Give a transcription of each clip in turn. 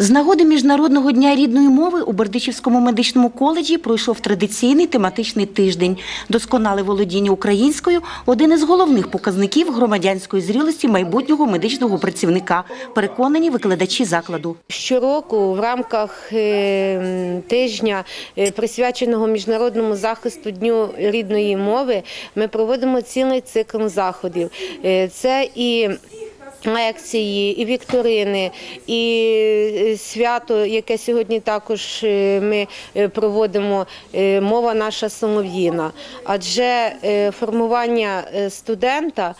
З нагоди Міжнародного дня рідної мови у Бердичівському медичному коледжі пройшов традиційний тематичний тиждень. Досконале володіння українською один із головних показників громадянської зрілості майбутнього медичного працівника. Переконані викладачі закладу. Щороку в рамках е, тижня, е, присвяченого міжнародному захисту Дню рідної мови, ми проводимо цілий цикл заходів. Е, Це і Лекції, і вікторини, і е, свято, яке сьогодні також е, ми е, проводимо, мова наша солов'їна. Адже формування студента,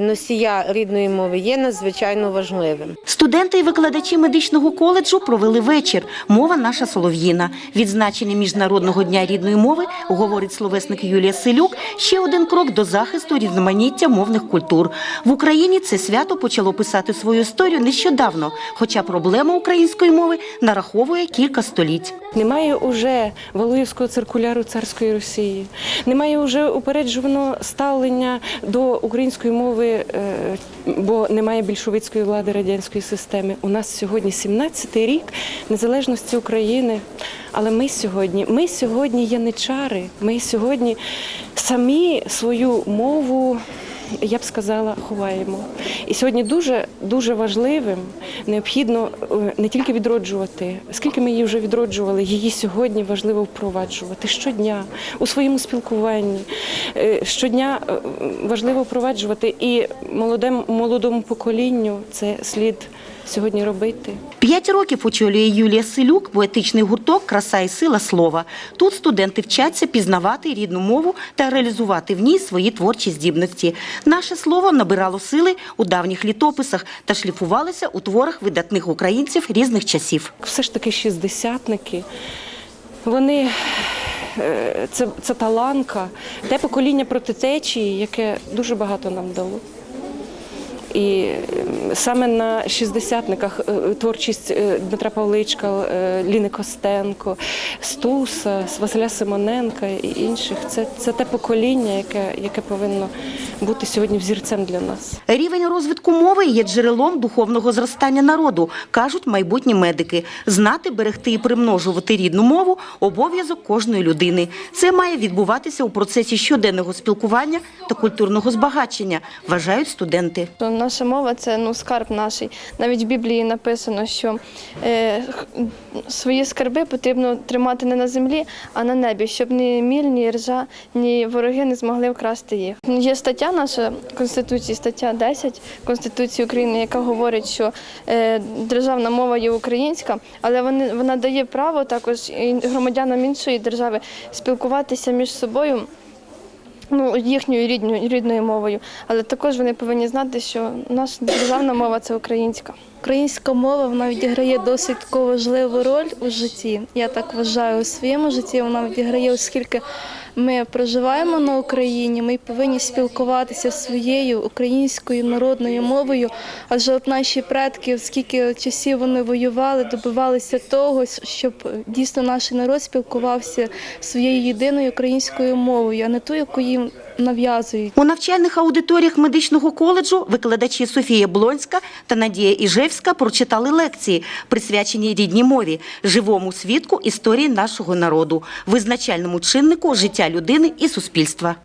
носія рідної мови, є надзвичайно важливим. Студенти і викладачі медичного коледжу провели вечір. Мова наша солов'їна. Відзначення Міжнародного дня рідної мови, говорить словесник Юлія Селюк, ще один крок до захисту різноманіття мовних культур. В Україні це свято почало писати свою історію нещодавно, хоча проблема української мови нараховує кілька століть. Немає уже Валуївського циркуляру царської Росії, немає уже упереджуваного ставлення до української мови, е, бо немає більшовицької влади радянської системи. У нас сьогодні 17-й рік незалежності України. Але ми сьогодні, ми сьогодні яничари, ми сьогодні самі свою мову. Я б сказала, ховаємо. І сьогодні дуже дуже важливим, необхідно е, не тільки відроджувати, скільки ми її вже відроджували, її сьогодні важливо впроваджувати щодня у своєму спілкуванні. Е, Щодня е, важливо впроваджувати і молодому, молодому поколінню це слід сьогодні робити. П'ять років очолює Юлія Селюк, поетичний гурток Краса і сила слова. Тут студенти вчаться пізнавати рідну мову та реалізувати в ній свої творчі здібності. Наше слово набирало сили у давніх літописах та шліфувалося у творах видатних українців різних часів. все ж таки шістдесятники. Вони е, це, це таланка, те покоління проти течії, яке дуже багато нам дало. І саме на шістдесятниках е, творчість е, Дмитра Павличка, е, Ліни Костенко, Стуса, Василя Симоненка і інших це, це те покоління, яке, яке повинно бути сьогодні взірцем для нас. Рівень розвитку мови є джерелом духовного зростання народу, кажуть майбутні медики. Знати, берегти і примножувати рідну мову обов'язок кожної людини. Це має відбуватися у процесі щоденного спілкування та культурного збагачення, вважають студенти. Наша мова це ну скарб наш. Навіть в Біблії написано, що е, свої скарби потрібно тримати не на землі, а на небі, щоб ні міль, ні ржа, ні вороги не змогли вкрасти їх. Є стаття наша Конституції, стаття 10 Конституції України, яка говорить, що е, державна мова є українська, але вони, вона дає право також і громадянам іншої держави спілкуватися між собою ну, їхньою рідною, рідною мовою, але також вони повинні знати, що наша державна мова це українська. Українська мова вона відіграє досить важливу роль у житті. Я так вважаю у своєму житті. Вона відіграє, оскільки ми проживаємо на Україні, ми повинні спілкуватися своєю українською народною мовою. Адже от наші предки, скільки часів вони воювали, добивалися того, щоб дійсно наш народ спілкувався своєю єдиною українською мовою, а не ту, яку їм нав'язують. У навчальних аудиторіях медичного коледжу викладачі Софія Блонська та Надія Іжевська прочитали лекції, присвячені рідній мові, живому свідку історії нашого народу, визначальному чиннику життя людини і суспільства.